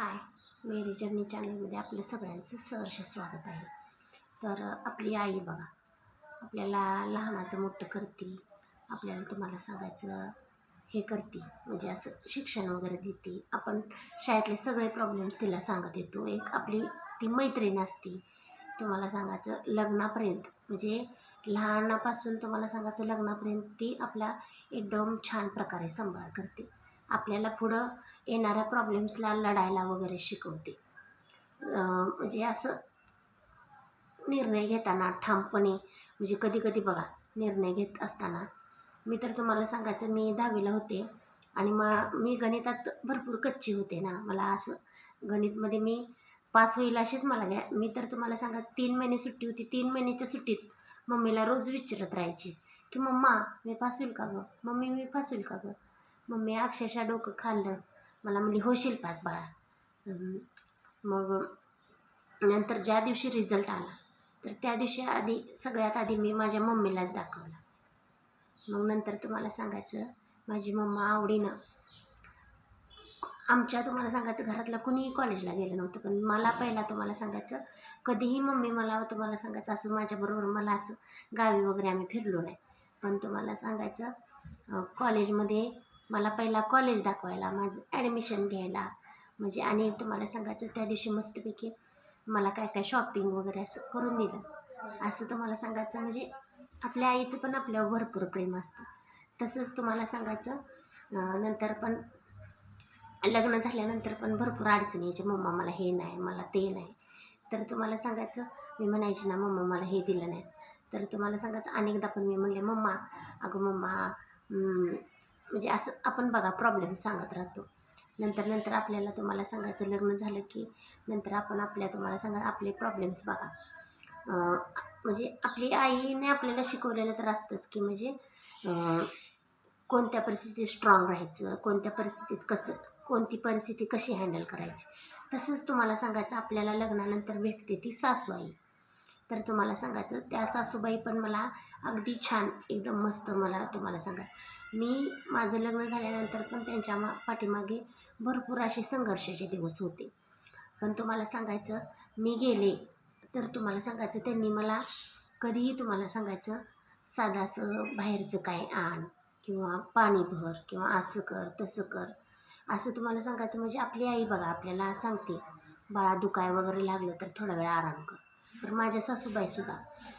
हाय मेरी journey चॅनलमध्ये आपलं सगळ्यांचं सहर्ष स्वागत आहे. तर आपली आई बघा आपल्याला लहानाचं मोठं करते आपल्याला तुम्हाला सांगायचं हे करते म्हणजे असं शिक्षण वगैरे देते. आपण शाळेतले सगळे प्रॉब्लेम्स तिला सांगत येतो. एक आपली ती मैत्रीण असते. तुम्हाला सांगायचं लग्नापर्यंत म्हणजे लहानापासून तुम्हाला सांगायचं लग्नापर्यंत ती आपला एकदम छान प्रकारे सांभाळ करते. आपल्याला पुढं येणाऱ्या प्रॉब्लेम्सला लढायला वगैरे शिकवते. म्हणजे असं निर्णय घेताना ठामपणे म्हणजे कधी कधी बघा निर्णय घेत असताना. मी तर तुम्हाला सांगायचं मी दहावीला होते आणि मग मी गणितात भरपूर कच्ची होते ना. मला असं गणितमध्ये मी पास होईल असेच मला घ्या. मी तर तुम्हाला सांगायचं तीन महिने सुट्टी होती. तीन महिन्याच्या सुट्टीत मम्मीला रोज विचारत राहायची की मम्मा मी पास होईल का गं? मम्मी मी पास होईल का गं? मम्मी अक्षरशः डोकं खाल्लं. मला म्हणली होशील पास बाळा. मग नंतर ज्या दिवशी रिझल्ट आला तर त्या दिवशी आधी सगळ्यात आधी मी माझ्या मम्मीलाच दाखवला. मग नंतर तुम्हाला सांगायचं माझी मम्मा आवडीनं आमच्या तुम्हाला सांगायचं घरातलं कुणीही कॉलेजला गेलं नव्हतं पण मला पहिला तुम्हाला सांगायचं कधीही मम्मी मला तुम्हाला सांगायचं असं माझ्याबरोबर मला असं गावी वगैरे आम्ही फिरलो नाही. पण तुम्हाला सांगायचं कॉलेजमध्ये मला पहिला कॉलेज दाखवायला माझं ॲडमिशन घ्यायला. म्हणजे आणि तुम्हाला सांगायचं त्या दिवशी मस्तपैकी मला काय काय शॉपिंग वगैरे असं करून दिलं. असं तुम्हाला सांगायचं म्हणजे आपल्या आईचं पण आपल्यावर भरपूर प्रेम असतं. तसंच तुम्हाला सांगायचं नंतर पण लग्न झाल्यानंतर पण भरपूर अडचणी यायची मम्मा मला हे नाही मला ते नाही. तर तुम्हाला सांगायचं मी म्हणायची ना मम्मा मला हे दिलं नाही. तर तुम्हाला सांगायचं अनेकदा पण मी म्हणले मम्मा अगं मम्मा म्हणजे असं आपण बघा प्रॉब्लेम सांगत राहतो. नंतर नंतर आपल्याला तुम्हाला सांगायचं लग्न झालं की नंतर आपण आपल्या तुम्हाला सांगा आपले प्रॉब्लेम्स बघा. म्हणजे आपली आईने आपल्याला शिकवलेलं तर असतंच की म्हणजे कोणत्या परिस्थितीत स्ट्रॉंग राहायचं कोणत्या परिस्थितीत कसं कोणती परिस्थिती कशी हँडल करायची. तसंच तुम्हाला सांगायचं आपल्याला लग्नानंतर भेटते ती सासू आई. तर तुम्हाला सांगायचं त्या सासूबाई पण मला अगदी छान एकदम मस्त मला तुम्हाला सांगा. मी माझं लग्न झाल्यानंतर पण त्यांच्या मा पाठीमागे भरपूर असे संघर्षाचे दिवस होते. पण तुम्हाला सांगायचं मी गेले तर तुम्हाला सांगायचं त्यांनी मला कधीही तुम्हाला सांगायचं साधासं असं बाहेरचं काय आण किंवा पाणी भर किंवा असं कर तसं कर. असं तुम्हाला सांगायचं म्हणजे आपली आई बघा आपल्याला सांगते बाळा दुखाय वगैरे लागलं तर थोडा वेळ आराम कर. तर माझ्या सासूबाईसुद्धा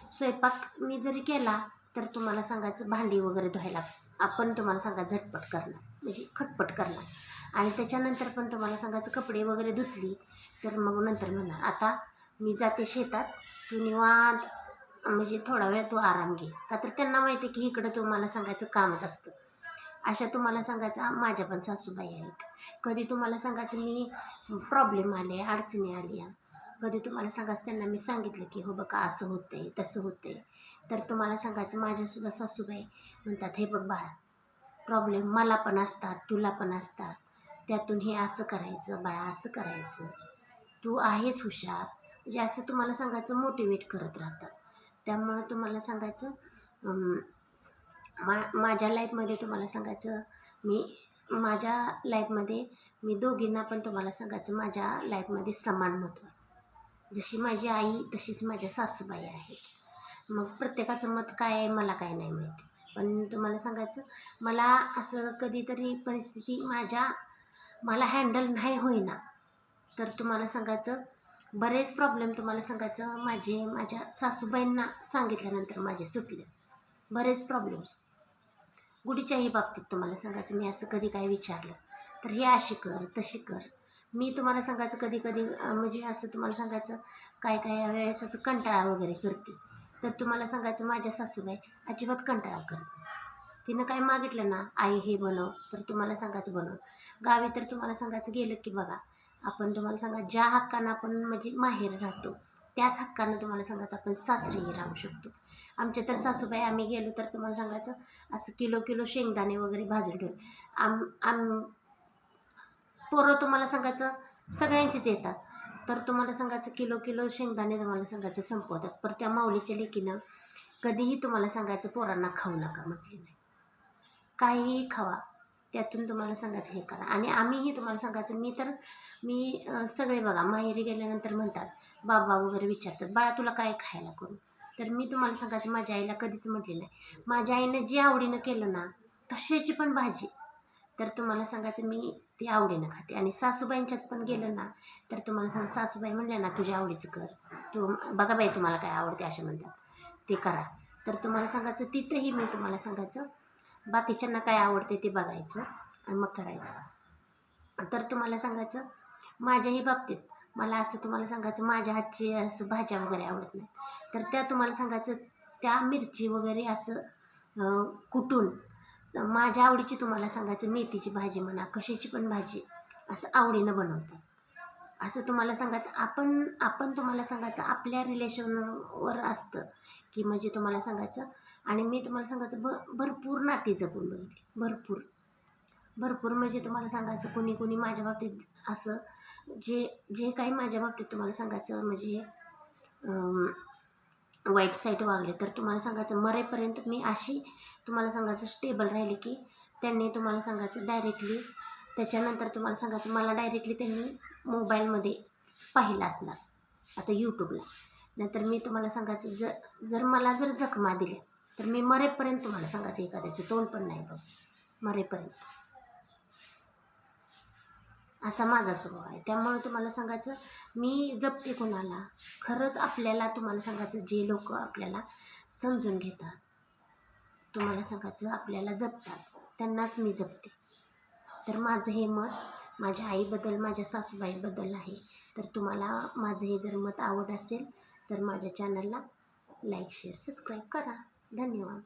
स्वयंपाक मी जरी केला तर तुम्हाला सांगायचं भांडी वगैरे धुवायला आपण तुम्हाला सांगा झटपट करणार म्हणजे खटपट करणार. आणि त्याच्यानंतर पण तुम्हाला सांगायचं कपडे वगैरे धुतली तर मग नंतर म्हणणार आता मी जाते शेतात तू निवांत म्हणजे थोडा वेळ तू आराम घे. का तर त्यांना माहिती आहे की इकडं तुम्हाला सांगायचं कामच असतं. अशा तुम्हाला सांगायचं माझ्या पण सासूबाई आहेत. कधी तुम्हाला सांगायचं मी प्रॉब्लेम आले अडचणी आल्या कधी तुम्हाला सांगायचं त्यांना मी सांगितलं की हो बघा असं होतं आहे तसं होतं आहे तर तुम्हाला सांगायचं माझ्यासुद्धा सासूबाई म्हणतात हे बघ बाळा प्रॉब्लेम मला पण असतात तुला पण असतात. त्यातून हे असं करायचं बाळा असं करायचं. तू आहेस हुशार. म्हणजे असं तुम्हाला सांगायचं मोटिवेट करत राहतात. त्यामुळं तुम्हाला सांगायचं मा माझ्या लाईफमध्ये तुम्हाला सांगायचं मी माझ्या लाईफमध्ये मी दोघींना पण तुम्हाला सांगायचं माझ्या लाईफमध्ये समान महत्त्व आहे. जशी माझी आई तशीच माझ्या सासूबाई आहेत. मग प्रत्येकाचं मत काय आहे मला काय नाही माहिती. पण तुम्हाला सांगायचं मला असं कधीतरी परिस्थिती माझ्या मला हँडल नाही होईना. तर तुम्हाला सांगायचं बरेच प्रॉब्लेम तुम्हाला सांगायचं माझे माझ्या सासूबाईंना सांगितल्यानंतर माझे सुटले. बरेच प्रॉब्लेम्स गुढीच्याही बाबतीत तुम्हाला सांगायचं मी असं कधी काय विचारलं. तर हे अशी कर तशी कर. मी तुम्हाला सांगायचं कधी कधी म्हणजे असं तुम्हाला सांगायचं काय काय वेळेस असं कंटाळा वगैरे करते. तर तुम्हाला सांगायचं माझ्या सासूबाई अजिबात कंटाळा करते तिनं काय मागितलं ना आई हे बनव तर तुम्हाला सांगायचं बनव. गावी तर तुम्हाला सांगायचं गेलं की बघा आपण तुम्हाला सांगा ज्या हक्कानं आपण म्हणजे माहेर राहतो त्याच हक्कानं तुम्हाला सांगायचं आपण सासरीही राहू शकतो. आमच्या तर सासूबाई आम्ही गेलो तर तुम्हाला सांगायचं असं किलो किलो शेंगदाणे वगैरे भाजून ठेवून आम आम पोरं तुम्हाला सांगायचं सगळ्यांचीच येतात. तर तुम्हाला सांगायचं किलो किलो शेंगदाणे तुम्हाला सांगायचं संपवतात. पर त्या माऊलीच्या लेकीनं कधीही तुम्हाला सांगायचं पोरांना खाऊ नका म्हटले नाही. काहीही खावा. त्यातून तुम्हाला सांगायचं हे करा. आणि आम्हीही तुम्हाला सांगायचं मी तर मी सगळे बघा माहेरी गेल्यानंतर म्हणतात बाबा वगैरे विचारतात बाळा तुला काय खायला करू? तर मी तुम्हाला सांगायचं माझ्या आईला कधीच म्हटले नाही. माझ्या आईनं जे आवडीनं केलं ना तशाची पण भाजी तर तुम्हाला सांगायचं मी ते आवडीनं खाते. आणि सासूबाईंच्यात पण गेलं ना तर तुम्हाला सांग सासूबाई म्हणल्या ना तुझ्या आवडीचं कर. तू बघा बाई तुम्हाला काय आवडते असे म्हणतात. ते करा. तर तुम्हाला सांगायचं तिथंही मी तुम्हाला सांगायचं बाकीच्यांना काय आवडते ते बघायचं आणि मग करायचं. तर तुम्हाला सांगायचं माझ्याही बाबतीत मला असं तुम्हाला सांगायचं माझ्या हातची असं भाज्या वगैरे आवडत नाही तर त्या तुम्हाला सांगायचं त्या मिरची वगैरे असं कुटून माझ्या आवडीची तुम्हाला सांगायचं मेथीची भाजी म्हणा कशाची पण भाजी असं आवडीनं बनवतात असं तुम्हाला सांगायचं आपण आपण तुम्हाला सांगायचं आपल्या रिलेशनवर असतं की म्हणजे तुम्हाला सांगायचं आणि मी तुम्हाला सांगायचं भ भरपूर नाती जपून बघितली भरपूर. भरपूर म्हणजे तुम्हाला सांगायचं कोणी कोणी माझ्या बाबतीत असं जे जे काही माझ्या बाबतीत तुम्हाला सांगायचं म्हणजे वाईट साईट वागले तर तुम्हाला सांगायचं मरेपर्यंत मी अशी तुम्हाला सांगायचं स्टेबल राहिली की त्यांनी तुम्हाला सांगायचं डायरेक्टली त्याच्यानंतर तुम्हाला सांगायचं मला डायरेक्टली त्यांनी मोबाईलमध्ये पाहिलं असणार आता यूट्यूबला नंतर मी तुम्हाला सांगायचं जर जर मला जर जखमा दिल्या तर मी मरेपर्यंत तुम्हाला सांगायचं एखाद्याचं तोंड पण नाही बघ मरेपर्यंत. असा माझा स्वभाव आहे. त्यामुळे तुम्हाला सांगायचं मी जपते कोणाला. खरंच आपल्याला तुम्हाला सांगायचं जे लोक आपल्याला समजून घेतात तुम्हाला सांगायचं आपल्याला जपतात. त्यांनाच मी जपते. तर माझं हे मत माझ्या आईबद्दल माझ्या सासूबाईबद्दल आहे. तर तुम्हाला माझं हे जर मत आवड असेल तर माझ्या चॅनलला लाईक शेअर सबस्क्राईब करा. धन्यवाद.